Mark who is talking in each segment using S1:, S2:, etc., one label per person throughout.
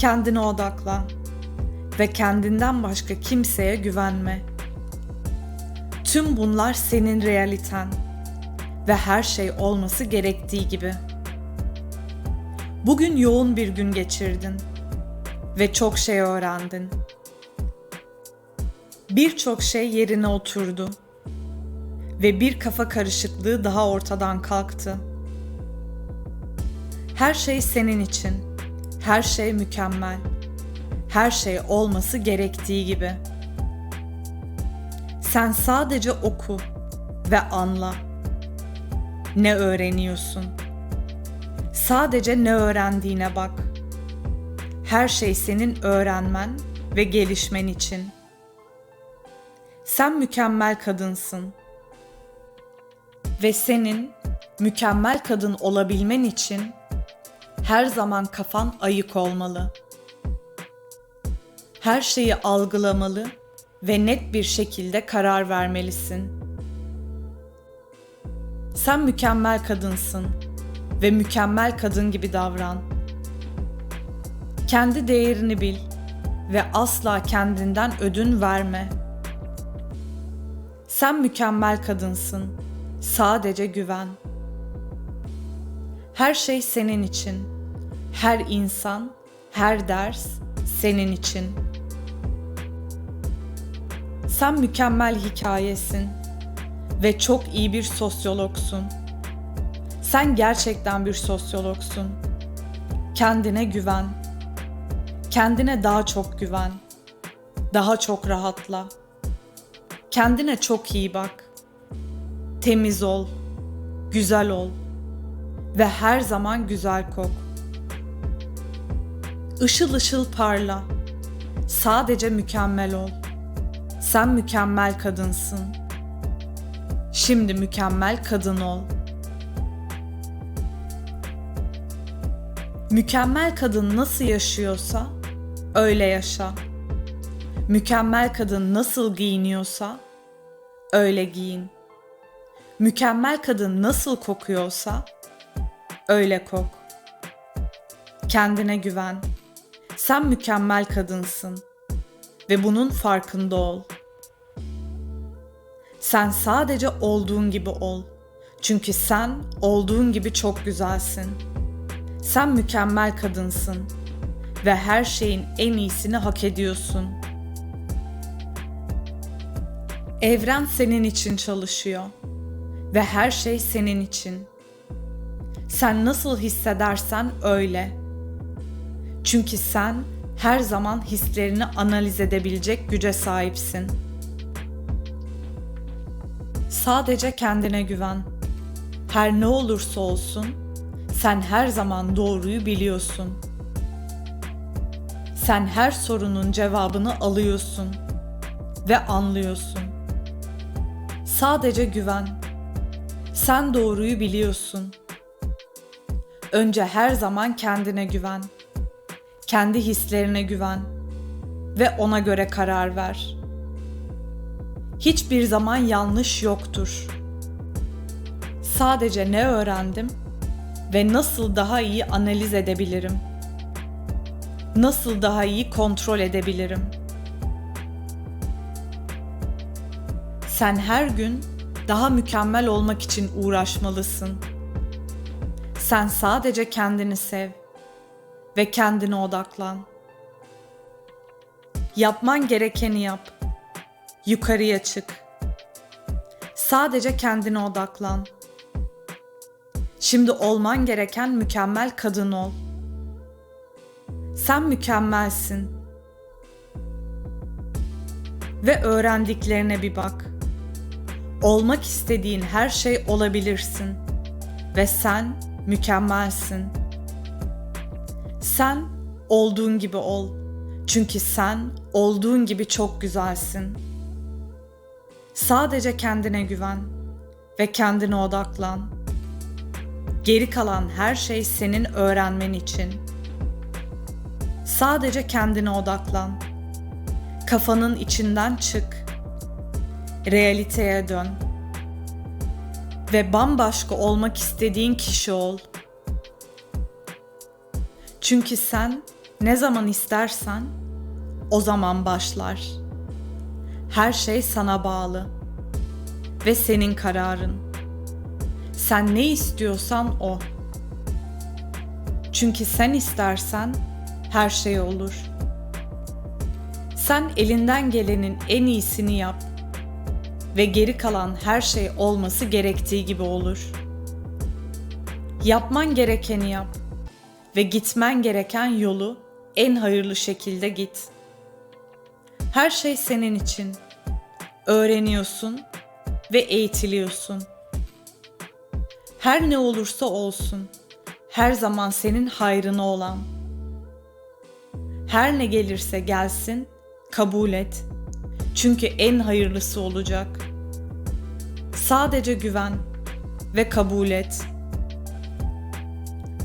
S1: Kendine odaklan ve kendinden başka kimseye güvenme. Tüm bunlar senin realiten ve her şey olması gerektiği gibi. Bugün yoğun bir gün geçirdin ve çok şey öğrendin. Birçok şey yerine oturdu ve bir kafa karışıklığı daha ortadan kalktı. Her şey senin için. Her şey mükemmel. Her şey olması gerektiği gibi. Sen sadece oku ve anla. Ne öğreniyorsun? Sadece ne öğrendiğine bak. Her şey senin öğrenmen ve gelişmen için. Sen mükemmel kadınsın. Ve senin mükemmel kadın olabilmen için her zaman kafan ayık olmalı. Her şeyi algılamalı ve net bir şekilde karar vermelisin. Sen mükemmel kadınsın ve mükemmel kadın gibi davran. Kendi değerini bil ve asla kendinden ödün verme. Sen mükemmel kadınsın. Sadece güven. Her şey senin için. Her insan, her ders senin için. Sen mükemmel hikayesin ve çok iyi bir sosyologsun. Sen gerçekten bir sosyologsun. Kendine güven. Kendine daha çok güven. Daha çok rahatla. Kendine çok iyi bak. Temiz ol. Güzel ol. Ve her zaman güzel kok. Işıl ışıl parla. Sadece mükemmel ol. Sen mükemmel kadınsın. Şimdi mükemmel kadın ol. Mükemmel kadın nasıl yaşıyorsa öyle yaşa. Mükemmel kadın nasıl giyiniyorsa öyle giyin. Mükemmel kadın nasıl kokuyorsa öyle kok. Kendine güven. Sen mükemmel kadınsın ve bunun farkında ol. Sen sadece olduğun gibi ol. Çünkü sen olduğun gibi çok güzelsin. Sen mükemmel kadınsın ve her şeyin en iyisini hak ediyorsun. Evren senin için çalışıyor ve her şey senin için. Sen nasıl hissedersen öyle. Çünkü sen her zaman hislerini analiz edebilecek güce sahipsin. Sadece kendine güven. Her ne olursa olsun sen her zaman doğruyu biliyorsun. Sen her sorunun cevabını alıyorsun ve anlıyorsun. Sadece güven. Sen doğruyu biliyorsun. Önce her zaman kendine güven. Kendi hislerine güven ve ona göre karar ver. Hiçbir zaman yanlış yoktur. Sadece ne öğrendim ve nasıl daha iyi analiz edebilirim? Nasıl daha iyi kontrol edebilirim? Sen her gün daha mükemmel olmak için uğraşmalısın. Sen sadece kendini sev ve kendine odaklan. Yapman gerekeni yap. Yukarıya çık. Sadece kendine odaklan. Şimdi olman gereken mükemmel kadın ol. Sen mükemmelsin. Ve öğrendiklerine bir bak. Olmak istediğin her şey olabilirsin ve sen mükemmelsin. Sen olduğun gibi ol. Çünkü sen olduğun gibi çok güzelsin. Sadece kendine güven ve kendine odaklan. Geri kalan her şey senin öğrenmen için. Sadece kendine odaklan. Kafanın içinden çık. Realiteye dön. Ve bambaşka olmak istediğin kişi ol. Çünkü sen Ne zaman istersen o zaman başlar. Her şey sana bağlı ve senin kararın. Sen ne istiyorsan o. Çünkü sen istersen her şey olur. Sen elinden gelenin en iyisini yap ve geri kalan her şey olması gerektiği gibi olur. Yapman gerekeni yap ve gitmen gereken yolu en hayırlı şekilde git. Her şey senin için. Öğreniyorsun ve eğitiliyorsun. Her ne olursa olsun, her zaman senin hayrına olan. Her ne gelirse gelsin, kabul et. Çünkü en hayırlısı olacak. Sadece güven ve kabul et.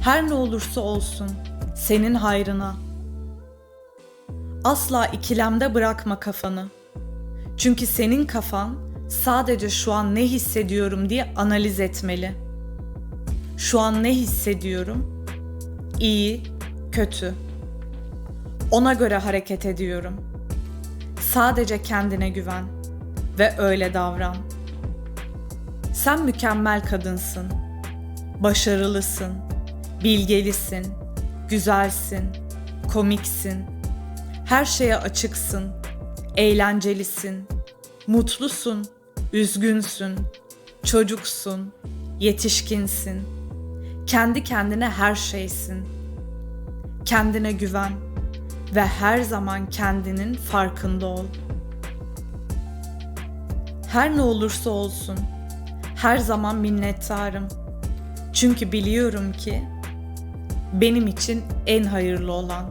S1: Her ne olursa olsun senin hayrına. Asla ikilemde bırakma kafanı. Çünkü senin kafan sadece şu an ne hissediyorum diye analiz etmeli. Şu an ne hissediyorum? İyi, kötü. Ona göre hareket ediyorum. Sadece kendine güven ve öyle davran. Sen mükemmel kadınsın. Başarılısın. Bilgelisin. Güzelsin. Komiksin. Her şeye açıksın. Eğlencelisin. Mutlusun. Üzgünsün. Çocuksun. Yetişkinsin. Kendi kendine her şeysin. Kendine güven ve her zaman kendinin farkında ol. Her ne olursa olsun her zaman minnettarım. Çünkü biliyorum ki benim için en hayırlı olan